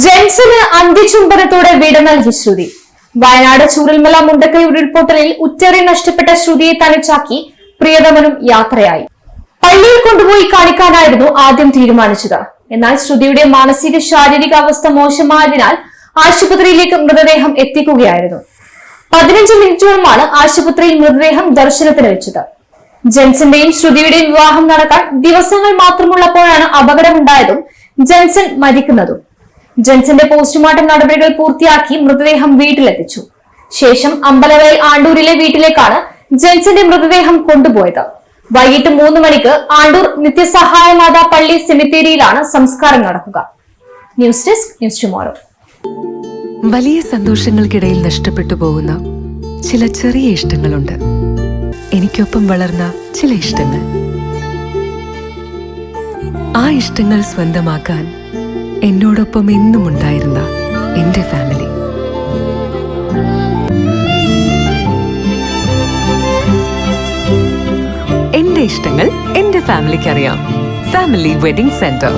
ജെൻസിന് അന്ത്യചുംബനത്തോടെ വിട നൽകി ശ്രുതി. വയനാട് ചൂരൽമല മുണ്ടക്കൈ ഉരുൾപൊട്ടലിൽ ഉറ്ററി നഷ്ടപ്പെട്ട ശ്രുതിയെ തനിച്ചാക്കി പ്രിയതമനും യാത്രയായി. പള്ളിയിൽ കൊണ്ടുപോയി കാണിക്കാനായിരുന്നു ആദ്യം തീരുമാനിച്ചത്. എന്നാൽ ശ്രുതിയുടെ മാനസിക ശാരീരിക അവസ്ഥ മോശമായതിനാൽ ആശുപത്രിയിലേക്ക് മൃതദേഹം എത്തിക്കുകയായിരുന്നു. പതിനഞ്ച് മിനിറ്റോളമാണ് ആശുപത്രിയിൽ മൃതദേഹം ദർശനത്തിന് വെച്ചത്. ജെൻസന്റെയും ശ്രുതിയുടെയും വിവാഹം നടക്കാൻ ദിവസങ്ങൾ മാത്രമുള്ളപ്പോഴാണ് അപകടമുണ്ടായതും ജെൻസൺ മരിക്കുന്നതും. ജെൻസന്റെ പോസ്റ്റ്മോർട്ടം നടപടികൾ പൂർത്തിയാക്കി മൃതദേഹം വീട്ടിലെത്തിച്ചു. ശേഷം അമ്പലവയൽ ആണ്ടൂരിലെ വീട്ടിലേക്കാണ് ജെൻസന്റെ മൃതദേഹം കൊണ്ടുപോയത്. വൈകിട്ട് മൂന്ന് മണിക്ക് ആണ്ടൂർ നിത്യസഹായമാത പള്ളി സെമിത്തേരിയിലാണ് സംസ്കാരം നടക്കുക. News desk news tomorrow. വലിയ സന്തോഷങ്ങൾക്കിടയിൽ നഷ്ടപ്പെട്ടു പോകുന്ന ചില ചെറിയ ഇഷ്ടങ്ങളുണ്ട്. എനിക്കൊപ്പം വളർന്ന ചില ഇഷ്ടങ്ങൾ. ആ ഇഷ്ടങ്ങൾ സ്വന്തമാക്കാൻ എന്നോടൊപ്പം എന്നും ഉണ്ടായിരുന്ന എന്റെ ഫാമിലി. എന്റെ ഇഷ്ടങ്ങൾ എന്റെ ഫാമിലിക്ക് അറിയാം ഫാമിലി വെഡിംഗ് സെന്റർ